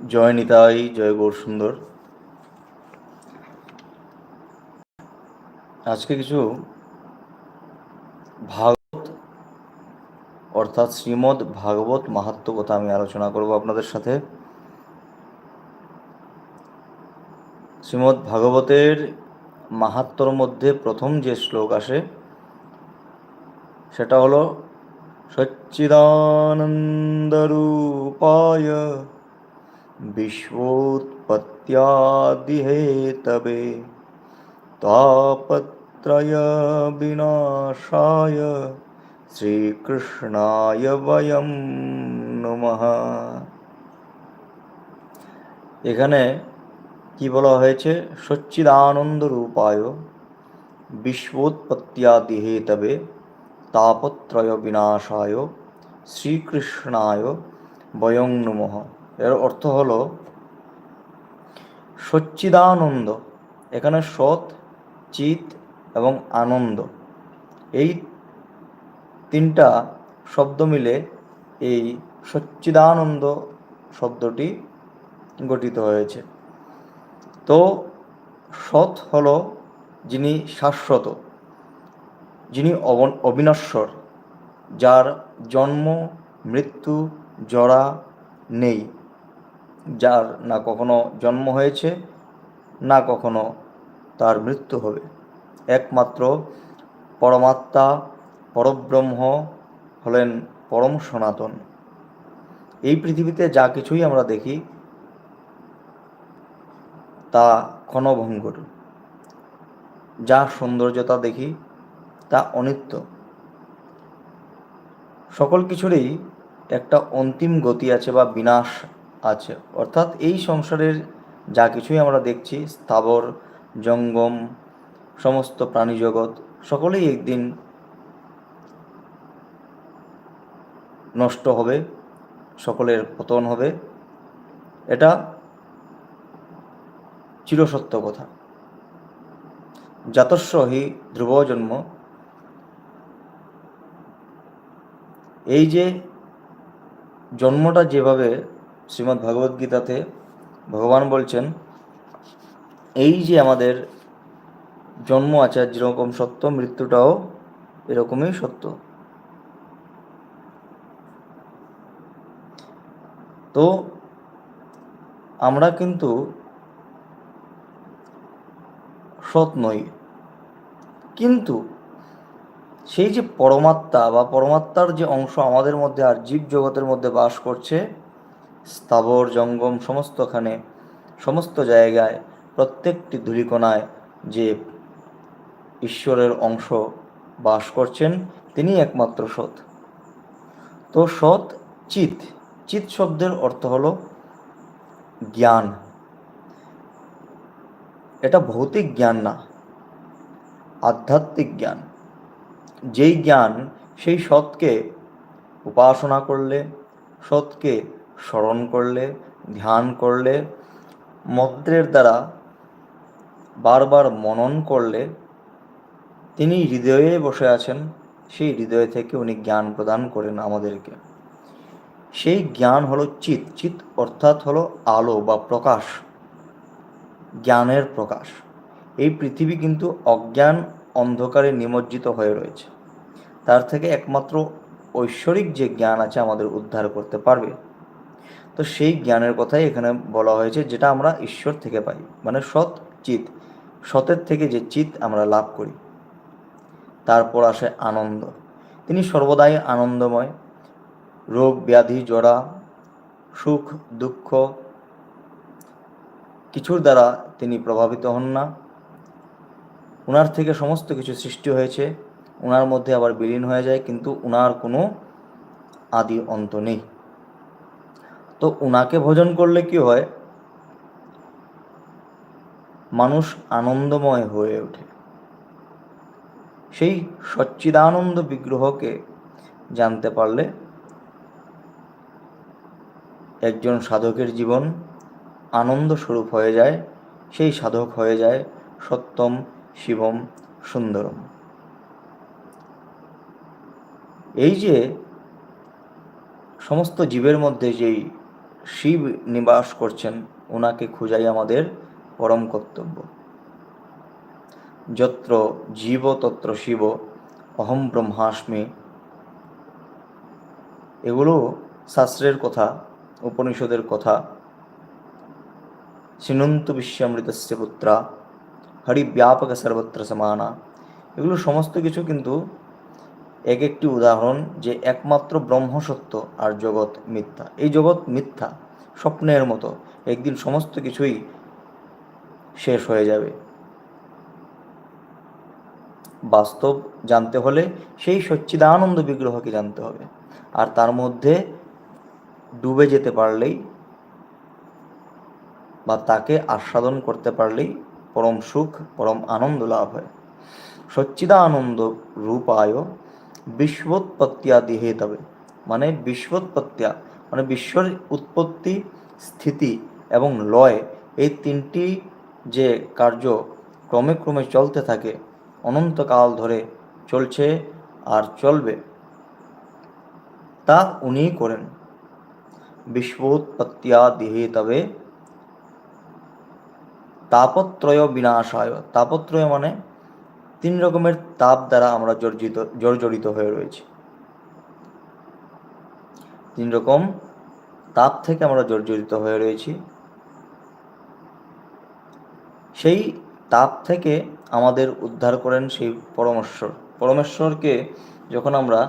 জয় নিতাই, জয় গৌর সুন্দর। আজকে কিছু ভাগবত, অর্থাৎ শ্রীমদ্ ভাগবত মাহাত্ম কথা আমি আলোচনা করব আপনাদের সাথে। শ্রীমদ্ ভাগবতের মাহাত্মর মধ্যে প্রথম যে শ্লোক আসে, সেটা হলো সচ্চিদানন্দরূপায় विश्वोत्पत्त्यादिहेतवे तापत्रय विनाशाय শ্রীকৃষ্ণায় বয়ম নমঃ এখানে কি বলা হয়েছে সচ্চিদানন্দ রূপায় বিশ্বোৎপত্ত্যাদি হেতবে তাপত্রয় বিনাশায় শ্রীকৃষ্ণায় বয়ং নমঃ এর অর্থ হল সচ্চিদানন্দ, এখানে সৎ, চিত এবং আনন্দ। এই তিনটা শব্দ মিলে এই সচ্চিদানন্দ শব্দটি গঠিত হয়েছে। তো সৎ হল যিনি শাশ্বত, যিনি অবিনশ্বর, যার জন্ম, মৃত্যু, জরা নেই। যার না কখনো জন্ম হয়েছে, না কখনো তার মৃত্যু হবে। একমাত্র পরমাত্মা, পরব্রহ্ম হলেন পরম সনাতন। এই পৃথিবীতে যা কিছুই আমরা দেখি, তা ক্ষণভঙ্গুর। যা সৌন্দর্যতা দেখি, তা অনিত্য। সকল কিছুরই একটা অন্তিম গতি আছে বা বিনাশ আছে। অর্থাৎ এই সংসারের যা কিছুই আমরা দেখছি, স্থাবর, জঙ্গম, সমস্ত প্রাণী জগৎ, সকলেই একদিন নষ্ট হবে, সকলের পতন হবে। এটা চিরসত্য কথা। জাতস্ব হি ধ্রুব জন্ম। এই যে জন্মটা যেভাবে শ্রীমদ্ ভগবদ্গীতাতে ভগবান বলছেন, এই যে আমাদের জন্ম আছে যেরকম সত্য, মৃত্যুটাও এরকমই সত্য। তো আমরা কিন্তু সৎ নই। কিন্তু সেই যে পরমাত্মা বা পরমাত্মার যে অংশ আমাদের মধ্যে আর জীব জগতের মধ্যে বাস করছে স্থাবর জঙ্গম সমস্তখানে, সমস্ত জায়গায়, প্রত্যেকটি ধূলিকণায় যে ঈশ্বরের অংশ বাস করছেন তিনি একমাত্র সৎ। তো সৎ চিত চিত শব্দের অর্থ হলো জ্ঞান। এটা ভৌতিক জ্ঞান না, আধ্যাত্মিক জ্ঞান। যেই জ্ঞান সেই সৎকে উপাসনা করলে, সৎকে স্মরণ করলে, ধ্যান করলে মন্ত্রের দ্বারা বারবার মনন করলে তিনি হৃদয়ে বসে আছেন, সেই হৃদয় থেকে উনি জ্ঞান প্রদান করেন আমাদেরকে। সেই জ্ঞান হলো চিত চিত অর্থাৎ হলো আলো বা প্রকাশ, জ্ঞানের প্রকাশ। এই পৃথিবী কিন্তু অজ্ঞান অন্ধকারে নিমজ্জিত হয়ে রয়েছে। তার থেকে একমাত্র ঐশ্বরিক যে জ্ঞান আছে আমাদের উদ্ধার করতে পারবে। তো সেই জ্ঞানের কথাই এখানে বলা হয়েছে, যেটা আমরা ঈশ্বর থেকে পাই মানে সৎ চিত। সতের থেকে যে চিত আমরা লাভ করি, তারপর আসে আনন্দ। তিনি সর্বদাই আনন্দময়। রোগ, ব্যাধি জড়া সুখ, দুঃখ কিছুর দ্বারা তিনি প্রভাবিত হন না। ওনার থেকে সমস্ত কিছু সৃষ্টি হয়েছে। ওনার মধ্যে আবার বিলীন হয়ে যায়, কিন্তু ওনার কোনো আদি অন্ত নেই। তো ওনাকে ভোজন করলে কি হয়? মানুষ আনন্দময় হয়ে ওঠে। সেই সচ্চিদানন্দ বিগ্রহকে জানতে পারলে একজন সাধকের জীবন আনন্দ স্বরূপ হয়ে যায়, সেই সাধক হয়ে যায় সত্যম, শিবম, সুন্দরম। এই যে সমস্ত জীবের মধ্যে যেই শিব নিবাস করছেন ওনাকে খোঁজাই আমাদের পরম কর্তব্য। যত্র জীব তত্র শিব, অহম ব্রহ্মাস্মি। এগুলো শাস্ত্রের কথা, উপনিষদের কথা। শৃণন্ত বিশ্বামৃতস্য পুত্রা হরি ব্যাপক সর্বত্র সমানা। এগুলো সমস্ত কিছু কিন্তু এক একটি উদাহরণ যে একমাত্র ব্রহ্ম সত্য আর জগৎ মিথ্যা। এই জগৎ মিথ্যা, স্বপ্নের মতো। একদিন সমস্ত কিছুই শেষ হয়ে যাবে। বাস্তব জানতে হলে সেই সচ্চিদানন্দ বিগ্রহকে জানতে হবে। আর তার মধ্যে ডুবে যেতে পারলেই বা তাকে আস্বাদন করতে পারলেই পরম সুখ, পরম আনন্দ লাভ হয়। সচ্চিদানন্দ রূপায় বিশ্বৎপত্তিয়া দিহে তবে মানে বিশ্বৎপত্তিয়া মানে বিশ্বর উৎপত্তি, স্থিতি এবং লয় এই তিনটি যে কার্য ক্রমে ক্রমে চলতে থাকে, অনন্তকাল ধরে চলছে আর চলবে, তা উনিই করেন। বিশ্বৎপত্তিয়া দিহে তবে তাপত্রয় বিনাশায়। তাপত্রয় মানে তিন রকমের তাপ দ্বারা আমরা জর্জিত, জর্জরিত হয়ে রয়েছি। তিন রকম তাপ থেকে আমরা জর্জরিত হয়ে রয়েছি। সেই তাপ থেকে আমাদের উদ্ধার করেন সেই পরমেশ্বর। পরমেশ্বরকে যখন আমরা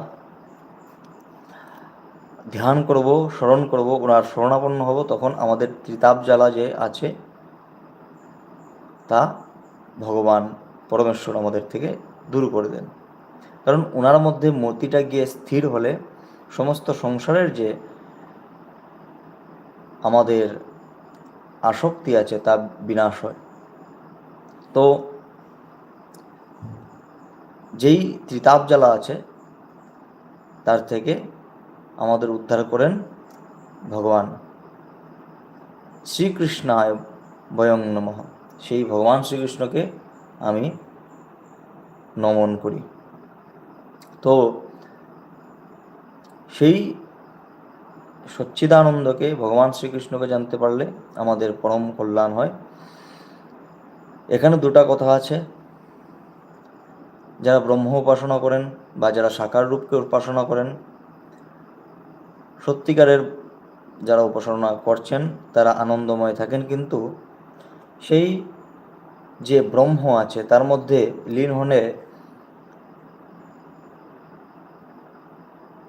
ধ্যান করব, স্মরণ করব, ওনার শরণাপন্ন হব, তখন আমাদের ত্রিতাপ জ্বালা যে আছে, তা ভগবান পরমেশ্বর আমাদের থেকে দূর করে দেন। কারণ ওনার মধ্যে মূর্তিটা গিয়ে স্থির হলে সমস্ত সংসারের যে আমাদের আসক্তি আছে তা বিনাশ হয়। তো যেই ত্রিতাপ জ্বালা আছে, তার থেকে আমাদের উদ্ধার করেন ভগবান শ্রীকৃষ্ণায় বয়ং নমঃ। সেই ভগবান শ্রীকৃষ্ণকে আমি নমন করি। তো সেই সচ্চিদানন্দকে ভগবান শ্রীকৃষ্ণকে জানতে পারলে আমাদের পরম কল্যাণ হয়। এখানে দুটা কথা আছে। যারা ব্রহ্ম উপাসনা করেন বা যারা সাকার রূপকে উপাসনা করেন, সত্যিকারের যারা উপাসনা করছেন, তারা আনন্দময় থাকেন, কিন্তু সেই যে ব্রহ্ম আছে, তার মধ্যে লীন হলে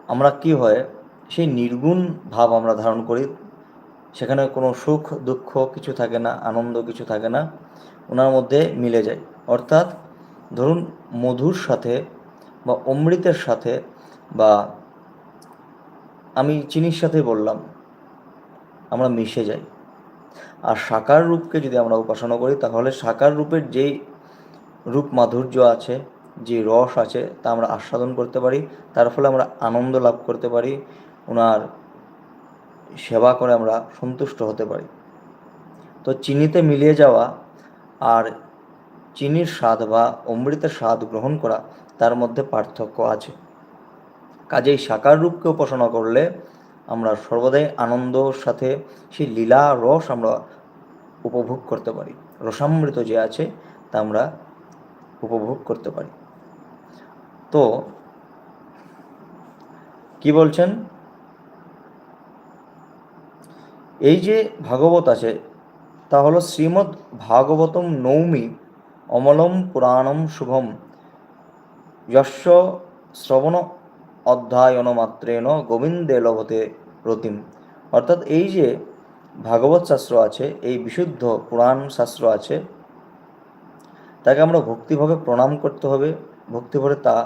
আমরা কি হয়? সেই নির্গুণ ভাব আমরা ধারণ করি। সেখানে কোনো সুখ, দুঃখ কিছু থাকে না, আনন্দ কিছু থাকে না, ওনার মধ্যে মিলে যায়। অর্থাৎ ধরুন মধুর সাথে বা অমৃতের সাথে বা আমি চিনির সাথে বললাম, আমরা মিশে যাই। আর সাকার রূপকে যদি আমরা উপাসনা করি, তাহলে সাকার রূপের যেই রূপ মাধুর্য আছে, যে রস আছে, তা আমরা আস্বাদন করতে পারি। তার ফলে আমরা আনন্দ লাভ করতে পারি ওনার সেবা করে আমরা সন্তুষ্ট হতে পারি। তো চিনিতে মিলিয়ে যাওয়া আর চিনির স্বাদ বা অমৃতের স্বাদ গ্রহণ করা, তার মধ্যে পার্থক্য আছে। কাজেই সাকার রূপকে উপাসনা করলে আমরা সর্বদাই আনন্দর সাথে সেই লীলা রস আমরা উপভোগ করতে পারি। রসামৃত যে আছে, তা আমরা উপভোগ করতে পারি। তো, কি বলছেন? এই যে ভাগবত আছে, তা হলো শ্রীমদ্ ভাগবতম নৌমি অমলম পুরাণম শুভম। যশ শ্রবণ অধ্যায়ন মাত্রেণ গোবিন্দে লভতে রতিম। অর্থাৎ এই যে ভাগবত শাস্ত্র আছে, এই বিশুদ্ধ পুরাণ শাস্ত্র আছে, তাকে আমরা ভক্তিভাবে প্রণাম করতে হবে ভক্তিভরে তা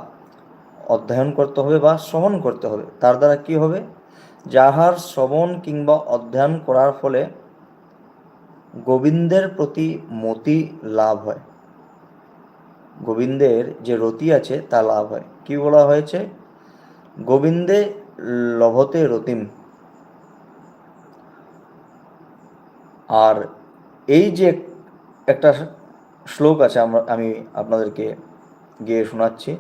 অধ্যয়ন করতে হবে বা শ্রবণ করতে হবে। তার দ্বারা কি হবে? যাহার শ্রবণ কিংবা অধ্যয়ন করার ফলে গোবিন্দের প্রতি মতি লাভ হয়। গোবিন্দের যে রতি আছে, তা লাভ হয়। কি বলা হয়েছে? গোবিন্দে লভতে রতিম। আর এই যে একটা শ্লোক আছে আমরা, আমি আপনাদেরকে গিয়ে শোনাচ্ছি।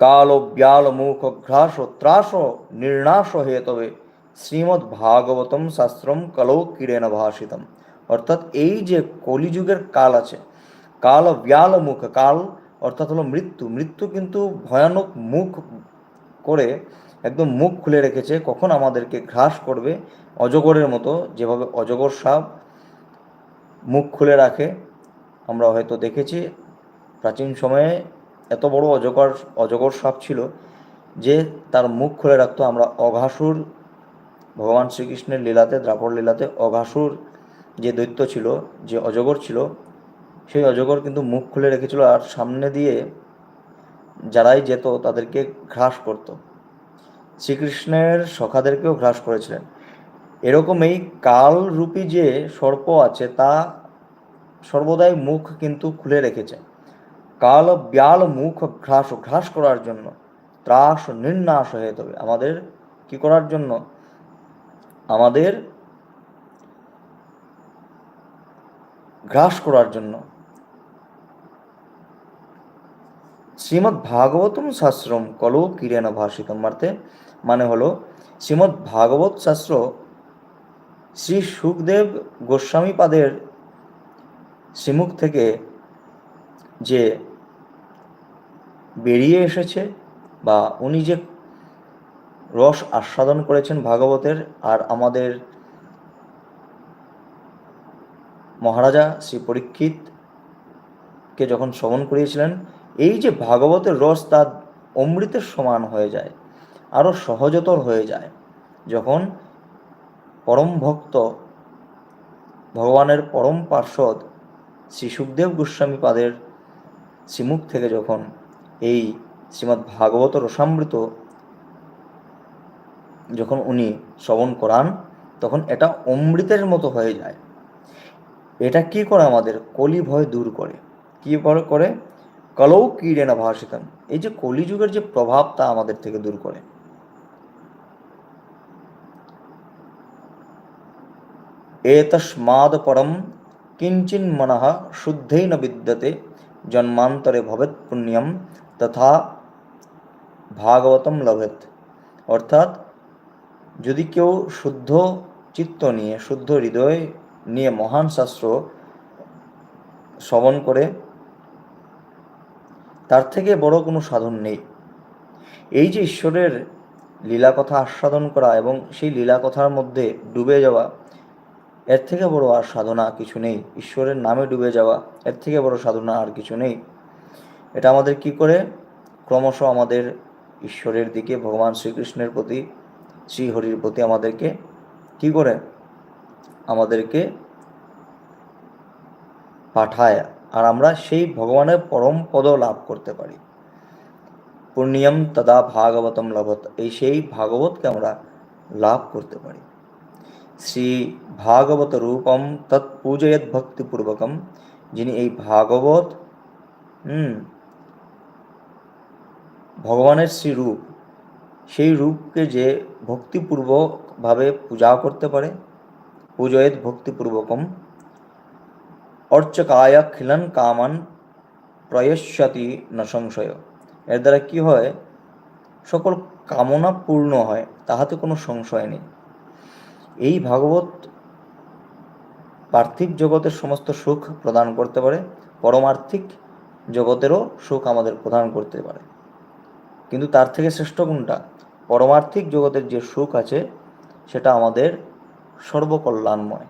কাল ব্যাল মুখ ঘ্রাস ত্রাস নির্নাশ হে তবে শ্রীমদ্ ভাগবতম শাস্ত্রম কলৌ কিরেন ভাষিতম। অর্থাৎ এই যে কলিযুগের কাল আছে, কাল ব্যাল মুখ, কাল অর্থাৎ হলো মৃত্যু। মৃত্যু কিন্তু ভয়ানক মুখ করে একদম মুখ খুলে রেখেছে, কখন আমাদেরকে ঘ্রাস করবে, অজগরের মতো যেভাবে অজগর সাপ মুখ খুলে রাখে, আমরা হয়তো দেখেছি। প্রাচীন সময়ে এত বড় অজগর অজগর সাপ ছিল যে তার মুখ খুলে রাখতো আমরা অঘাসুর, ভগবান শ্রীকৃষ্ণের লীলাতে, দ্রাপর লীলাতে অঘাসুর যে দৈত্য ছিল, যে অজগর ছিল, সেই অজগর কিন্তু মুখ খুলে রেখেছিল আর সামনে দিয়ে যারাই যেত তাদেরকে ঘ্রাস করত। শ্রীকৃষ্ণের সখাদেরকেও ঘ্রাস করেছিলেন। এরকম এই কালরূপী যে সর্প আছে তা সর্বদাই মুখ কিন্তু খুলে রেখেছে। কাল ব্যাল মুখ ঘ্রাস ঘ্রাস করার জন্য ত্রাস, নির্নাশ হয়ে তবে আমাদের কি করার জন্য? আমাদের ঘ্রাস করার জন্য। শ্রীমৎ ভাগবতম শাস্ত্রম কলো কিরেন ভাষিতম অর্থে মানে হলো শ্রীমদ্ ভাগবত শাস্ত্র শ্রী সুখদেব গোস্বামী পাদের শ্রীমুখ থেকে যে বেরিয়ে এসেছে বা উনি যে রস আস্বাদন করেছেন ভাগবতের আর আমাদের মহারাজা শ্রী পরীক্ষিতকে যখন শ্রবণ করিয়েছিলেন এই যে ভাগবতের রস তার অমৃতের সমান হয়ে যায় আরও সহজতর হয়ে যায়। যখন পরম ভক্ত ভগবানের পরম পার্শ্বদ শ্রী সুখদেব গোস্বামী পাদের শ্রীমুখ থেকে যখন এই শ্রীমদ্ ভাগবত রসামৃত যখন উনি শ্রবণ করান, তখন এটা অমৃতের মতো হয়ে যায়। এটা কি করে আমাদের কলি ভয় দূর করে? কি করে করে? কলৌ কিরে না ভাষিতম। এই যে কলিযুগের যে প্রভাব, তা আমাদের থেকে দূর করে। এতস্মাদ পরম কিঞ্চিন মনঃ শুদ্ধেই ন বিদ্যতে, জন্মান্তরে ভবেত পুণ্যম তথা ভাগবতম লভেত অর্থাৎ যদি কেউ শুদ্ধ চিত্ত নিয়ে, শুদ্ধ হৃদয় নিয়ে মহান শাস্ত্র শ্রবণ করে তার থেকে বড় কোনো সাধন নেই। এই যে ঈশ্বরের লীলা কথা আস্বাদন করা এবং সেই লীলা কথার মধ্যে ডুবে যাওয়া, এর থেকে বড় আর সাধনা কিছু নেই। ঈশ্বরের নামে ডুবে যাওয়া, এর থেকে বড় সাধনা আর কিছু নেই। এটা আমাদের কি করে? ক্রমশ আমাদের ঈশ্বরের দিকে, ভগবান শ্রীকৃষ্ণের প্রতি, শ্রীহরির প্রতি আমাদেরকে কি করে? আমাদেরকে পাঠায়। আর আমরা সেই ভগবানের পরম পদ লাভ করতে পারি। পুণ্যম তদা ভাগবতম লভত। এই সেই ভাগবতকে আমরা লাভ করতে পারি। শ্রী ভাগবত রূপম তৎ পূজয়ত ভক্তিপূর্বকম, যিনি এই ভাগবত, হুম, ভগবানের শ্রী রূপ, সেই রূপকে যে ভক্তিপূর্বকভাবে পূজা করতে পারে পূজয়েত ভক্তিপূর্বকম অর্চকায় খিলন কামান প্রয়স্যতি ন সংশয়। এর দ্বারা কি হয়? সকল কামনা পূর্ণ হয়, তাহাতে কোনো সংশয় নেই। এই ভাগবত পার্থিব জগতের সমস্ত সুখ প্রদান করতে পারে, পরমার্থিক জগতেরও সুখ আমাদের প্রদান করতে পারে। কিন্তু তার থেকে শ্রেষ্ঠ কোনটা? পরমার্থিক জগতের যে সুখ আছে, সেটা আমাদের সর্বকল্যাণময়।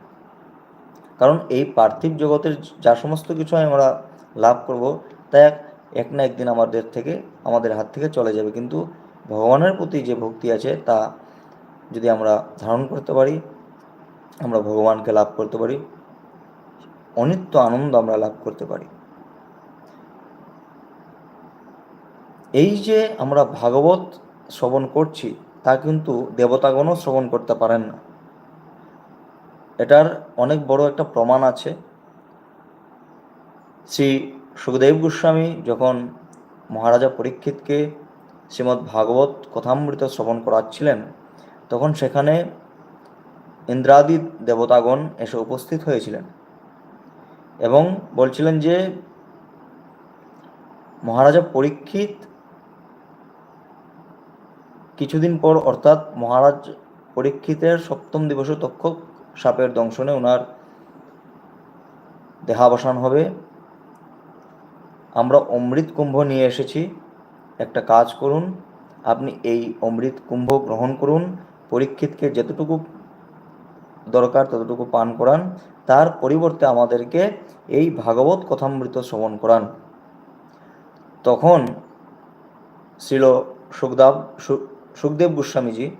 কারণ এই পার্থিব জগতের যা সমস্ত কিছু আমরা লাভ করব, তা এক এক না একদিন আমাদের থেকে, আমাদের হাত থেকে চলে যাবে। কিন্তু ভগবানের প্রতি যে ভক্তি আছে, তা যদি আমরা ধারণ করতে পারি, আমরা ভগবানকে লাভ করতে পারি, অনিত্য আনন্দ আমরা লাভ করতে পারি। এই যে আমরা ভাগবত শ্রবণ করছি, তা কিন্তু দেবতাগণও শ্রবণ করতে পারেন না। এটার অনেক বড় একটা প্রমাণ আছে। শ্রী সুখদেব গোস্বামী যখন মহারাজা পরীক্ষিতকে শ্রীমদ্ ভাগবত কথামৃত শ্রবণ করাচ্ছিলেন, তখন সেখানে ইন্দ্রাদি দেবতাগণ এসে উপস্থিত হয়েছিলেন এবং বলছিলেন যে, মহারাজা পরীক্ষিত কিছুদিন পর অর্থাৎ মহারাজ পরীক্ষিতের সপ্তম দিবসে তক্ষক সাপের দংশনে ওনার দেহাবসান হবে। আমরা অমৃত কুম্ভ নিয়ে এসেছি। একটা কাজ করুন, আপনি এই অমৃত কুম্ভ গ্রহণ করুন। পরীক্ষিতকে যতটুকু দরকার ততটুকু পান করান। তার পরিবর্তে আমাদেরকে এই ভাগবত কথামৃত শ্রবণ করান। তখন ছিল সুখদেব সুখদেব গোস্বামীজি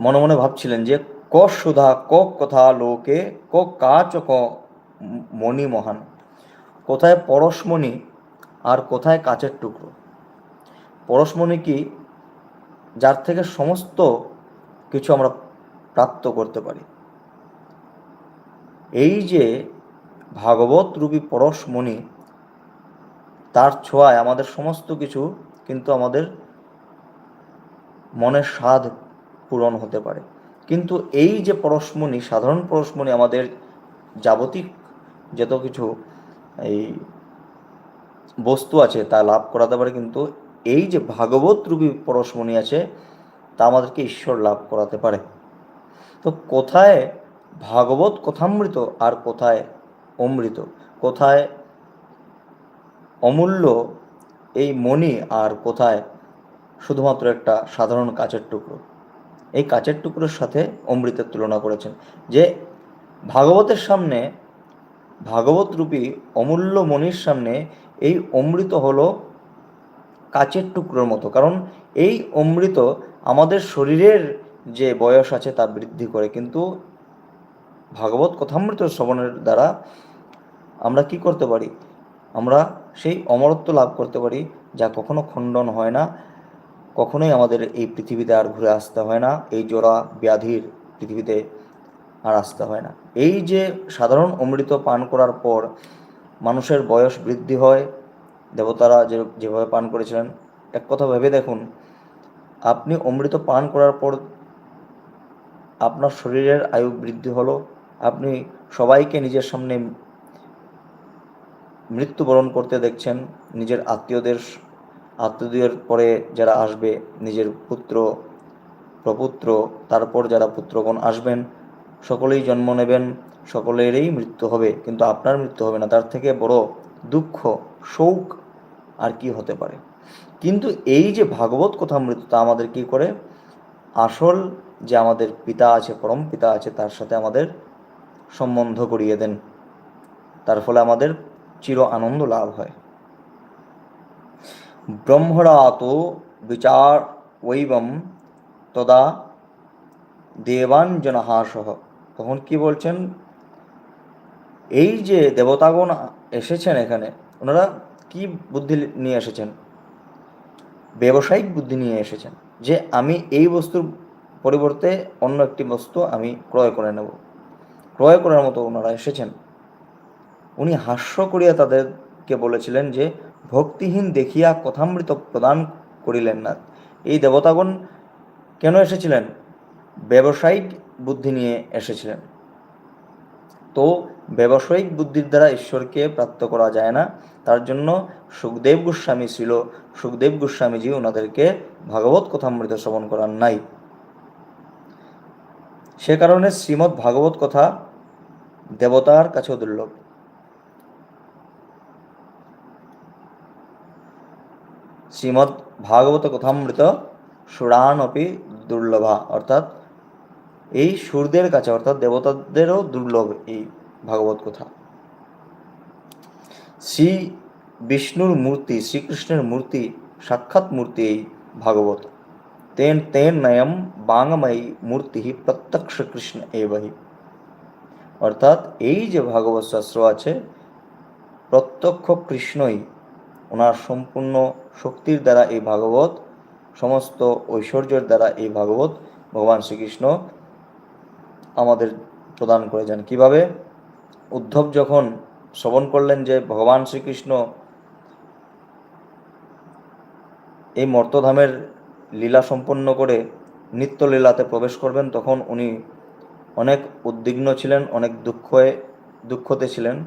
মনে মনে ভাবছিলেন যে ক সুধা ক কথা লোকে ক কাচ ক মণি মহান। কোথায় পরশমণি আর কোথায় কাচের টুকরো? পরশমণি কি যার থেকে সমস্ত কিছু আমরা প্রাপ্ত করতে পারি? এই যে ভাগবত রূপী পরশমণি তার ছোঁয়ায় আমাদের সমস্ত কিছু কিন্তু আমাদের মনের স্বাদ পূরণ হতে পারে। কিন্তু এই যে পরশমণি, সাধারণ পরশমণি আমাদের যাবতিক যত কিছু এই বস্তু আছে তা লাভ করাতে পারে, কিন্তু এই যে ভাগবত রূপী পরশমণি আছে, তা আমাদেরকে ঈশ্বর লাভ করাতে পারে। তো কোথায় ভাগবত কথামৃত আর কোথায় অমৃত? কোথায় অমূল্য এই মণি আর কোথায় শুধুমাত্র একটা সাধারণ কাচের টুকরো? এই কাচের টুকরোর সাথে অমৃতের তুলনা করেছেন। যে ভাগবতের সামনে ভাগবত রূপী অমূল্য মণির সামনে এই অমৃত হলো কাচের টুকরোর মতো। কারণ এই অমৃত আমাদের শরীরের যে বয়স আছে তা বৃদ্ধি করে। কিন্তু ভাগবত কথামৃত শ্রবণের দ্বারা আমরা কি করতে পারি? আমরা সেই অমরত্ব লাভ করতে পারি, যা কখনো খণ্ডন হয় না। কখনোই আমাদের এই পৃথিবীতে আর ঘুরে আসতে হয় না, এই জোড়া ব্যাধির পৃথিবীতে আর আসতে হয় না। এই যে সাধারণ অমৃত পান করার পর মানুষের বয়স বৃদ্ধি হয়, দেবতারা যে, যেভাবে পান করেছিলেন, এক কথা ভেবে দেখুন, আপনি অমৃত পান করার পর আপনার শরীরের আয়ু বৃদ্ধি হলো, আপনি সবাইকে নিজের সামনে মৃত্যুবরণ করতে দেখছেন, নিজের আত্মীয়দের আত্মীয়দের পরে যারা আসবে, নিজের পুত্র, প্রপুত্র, তারপর যারা পুত্রগণ আসবেন, সকলেই জন্ম নেবেন, সকলেরই মৃত্যু হবে, কিন্তু আপনার মৃত্যু হবে না। তার থেকে বড় দুঃখ, শোক আর কি হতে পারে? কিন্তু এই যে ভাগবত কথা মৃত্যু, তা আমাদের কি করে? আসল যে আমাদের পিতা আছে, পরম পিতা আছে, তার সাথে আমাদের সম্বন্ধ করিয়ে দেন। তার ফলে আমাদের চির আনন্দ লাভ হয়। ব্রহ্মরাত বিচার ওইবম তদা দেবাঞ্জনহাসহ তখন কি বলছেন? এই যে দেবতাগণ এসেছেন এখানে, ওনারা কি বুদ্ধি নিয়ে এসেছেন? ব্যবসায়িক বুদ্ধি নিয়ে এসেছেন, যে আমি এই বস্তুর পরিবর্তে অন্য একটি বস্তু আমি ক্রয় করে নেব। ক্রয় করার মতো ওনারা এসেছেন। উনি হাস্য করিয়া তাদেরকে বলেছিলেন যে ভক্তিহীন দেখিয়া কথামৃত প্রদান করিলেন না। এই দেবতাগণ কেন এসেছিলেন? ব্যবসায়িক বুদ্ধি নিয়ে এসেছিলেন। তো ব্যবসায়িক বুদ্ধির দ্বারা ঈশ্বরকে প্রাপ্ত করা যায় না, তার জন্য সুখদেব গোস্বামী ছিল। সুখদেব গোস্বামীজি ওনাদেরকে ভাগবত কথামৃত শ্রবণ করার নাই। সে কারণে শ্রীমৎ ভাগবত কথা দেবতার কাছেও দুর্লভ শ্রীমৎ ভাগবত কথামৃত সুরান অপি দুর্লভা, অর্থাৎ এই সুরদের কাছে, অর্থাৎ দেবতাদেরও দুর্লভ এই ভাগবত কথা শ্রী বিষ্ণুর মূর্তি, শ্রীকৃষ্ণের মূর্তি, সাক্ষাৎ মূর্তি এই ভাগবত। তেন তেন নয়ম বাংময়ী মূর্তি প্রত্যক্ষ কৃষ্ণ এবহি অর্থাৎ এই যে ভাগবত শাস্ত্র আছে, প্রত্যক্ষ কৃষ্ণই ওনার সম্পূর্ণ শক্তির দ্বারা এই ভাগবত, সমস্ত ঐশ্বর্যের দ্বারা এই ভাগবত ভগবান শ্রীকৃষ্ণ আমাদের প্রদান করে যান কীভাবে? উদ্ধব যখন শ্রবণ করলেন যে ভগবান শ্রীকৃষ্ণ এই মর্তধামের লীলা সম্পন্ন করে নিত্যলীলাতে প্রবেশ করবেন, তখন উনি অনেক উদ্বিগ্ন ছিলেন, অনেক দুঃখে দুঃখতে ছিলেন।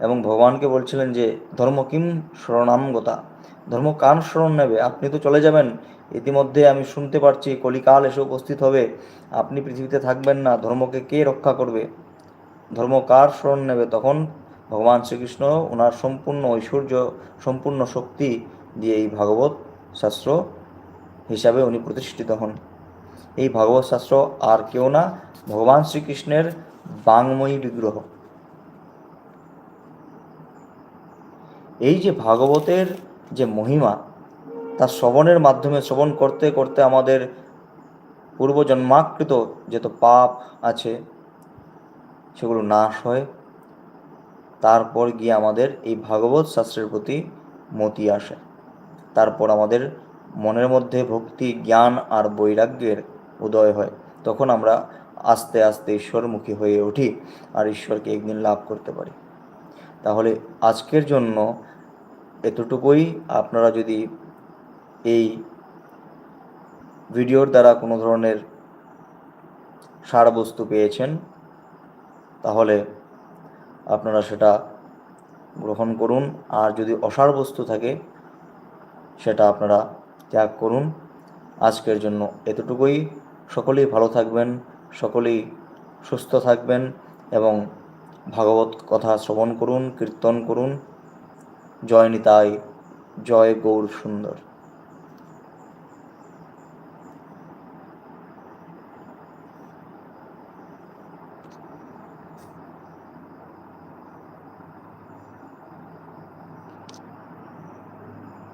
এবং ভগবানকে বলছিলেন যে, ধর্ম কিম শরণামগতা ধর্ম কার শরণ নেবে? আপনি তো চলে যাবেন। ইতিমধ্যে আমি শুনতে পারছি কলিকাল এসে উপস্থিত হবে। আপনি পৃথিবীতে থাকবেন না। ধর্মকে কে রক্ষা করবে? ধর্ম কার শরণ নেবে? তখন ভগবান শ্রীকৃষ্ণ ওনার সম্পূর্ণ ঐশ্বর্য, সম্পূর্ণ শক্তি দিয়ে এই ভাগবত শাস্ত্র হিসাবে উনি প্রতিষ্ঠিত হন। এই ভাগবত শাস্ত্র আর কেউ না। ভগবান শ্রীকৃষ্ণের বাংময়ী বিগ্রহ। এই যে ভাগবতের যে মহিমা, তা শ্রবণের মাধ্যমে, শ্রবণ করতে করতে আমাদের পূর্বজন্মাকৃত যত পাপ আছে, সেগুলো নাশ হয়। তারপর গিয়ে আমাদের এই ভাগবত শাস্ত্রের প্রতি মতি আসে। তারপর আমাদের মনের মধ্যে ভক্তি, জ্ঞান আর বৈরাগ্যের উদয় হয়। তখন আমরা আস্তে আস্তে ঈশ্বরমুখী হয়ে উঠি আর ঈশ্বরকে একদিন লাভ করতে পারি। তাহলে আজকের জন্য এতটুকুই। আপনারা যদি এই ভিডিওর দ্বারা কোনো ধরনের সারবস্তু পেয়েছেন, তাহলে আপনারা সেটা গ্রহণ করুন। আর যদি অসার বস্তু থাকে, সেটা আপনারা ত্যাগ করুন। আজকের জন্য এতটুকুই। সকলেই ভালো থাকবেন, সকলেই সুস্থ থাকবেন এবং ভাগবত কথা শ্রবণ করুন কীর্তন করুন। জয় নিতাই জয় গৌর সুন্দর